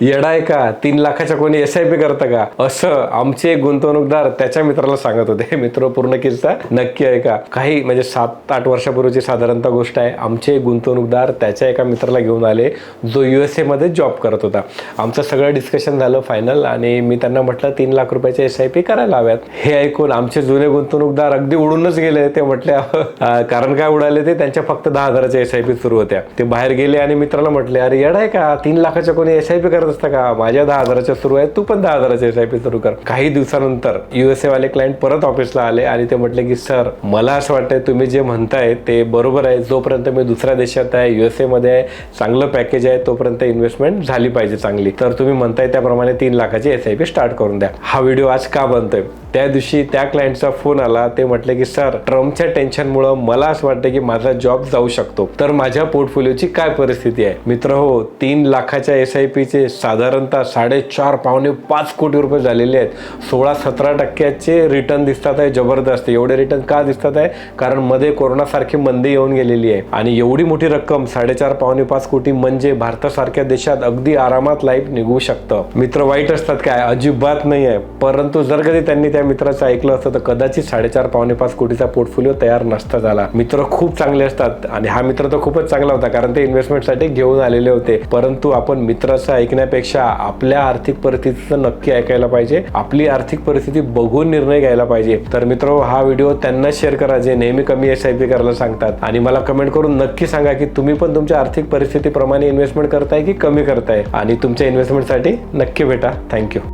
येडाय का? तीन लाखाच्या कोणी एस आय पी करतं का? असं आमचे गुंतवणूकदार त्याच्या मित्राला सांगत होते. मित्र पूर्ण किस्सा नक्की आहे का? काही म्हणजे सात आठ वर्षापूर्वीची साधारणतः गोष्ट आहे. आमचे गुंतवणूकदार त्याच्या एका मित्राला घेऊन आले. जो यू एसमध्ये जॉब करत होता. आमचं सगळं डिस्कशन झालं फायनल आणि मी त्यांना म्हटलं तीन लाख रुपयाचे एस आय पी करायला हव्यात. हे ऐकून आमचे जुने गुंतवणूकदार अगदी उडूनच गेले. ते म्हटले कारण काय उडाले ते? त्यांच्या फक्त दहा हजाराच्या एस आय पी सुरू होत्या. ते बाहेर गेले आणि मित्राला म्हटले अरे येडाय आहे का? तीन लाखाच्या कोणी एस आय पी करत असतं का? माझ्या दहा हजाराच्या सुरू आहे तू पण दहा हजाराच्या एस आय पी सुरू कर. काही दिवसानंतर युएसए वाले क्लायंट परत ऑफिसला आले आणि ते म्हटले की सर मला असं वाटतंय तुम्ही जे म्हणताय ते बरोबर आहे. जोपर्यंत मी दुसऱ्या देशात आहे युएसए मध्ये आहे चांगलं पॅकेज आहे तोपर्यंत इन्व्हेस्टमेंट झाली पाहिजे चांगली. तर तुम्ही म्हणताय त्याप्रमाणे तीन लाखाची एस आय पी स्टार्ट करून द्या. हा व्हिडिओ आज का बनतोय? त्या दिवशी त्या क्लायंटचा फोन आला ते म्हटले की सर ट्रम्पच्या टेन्शनमुळं मला असं वाटतं की माझा जॉब जाऊ शकतो. तर माझ्या पोर्टफोलिओची काय परिस्थिती आहे? मित्र हो तीन लाखाच्या एस आय पीचे साधारणतः साडेचार पावणे पाच कोटी रुपये झालेले आहेत. सोळा सतरा टक्क्याचे रिटर्न दिसतात आहे जबरदस्त. एवढे रिटर्न का दिसतात आहे? कारण मध्ये कोरोनासारखी मंदी येऊन गेलेली आहे. आणि एवढी मोठी रक्कम साडेचार पावणे पाच कोटी म्हणजे भारतासारख्या देशात अगदी आरामात लाईफ निघू शकतं. मित्र वाईट असतात काय? अजिबात नाही आहे परंतु जर कधी त्यांनी त्या मित्राचं ऐकलं असतं तर कदाचित साडेचार पावणे पाच कोटीचा पोर्टफोलिओ तयार नसता झाला. मित्र खूप चांगले असतात आणि हा मित्र तर खूपच चांगला होता कारण ते इन्व्हेस्टमेंटसाठी घेऊन आलेले होते. परंतु आपण मित्राचं ऐकण्यापेक्षा आपल्या आर्थिक परिस्थितीचं नक्की ऐकायला पाहिजे. आपली आर्थिक परिस्थिती बघून निर्णय घ्यायला पाहिजे. तर मित्र हा व्हिडिओ त्यांना शेअर करा जे नेहमी कमी एस आय पी करायला सांगतात. आणि मला कमेंट करून नक्की सांगा की तुम्ही पण तुमच्या आर्थिक परिस्थितीप्रमाणे इन्व्हेस्टमेंट करताय की कमी करताय? आणि तुमच्या इन्व्हेस्टमेंटसाठी नक्की भेटा. Thank you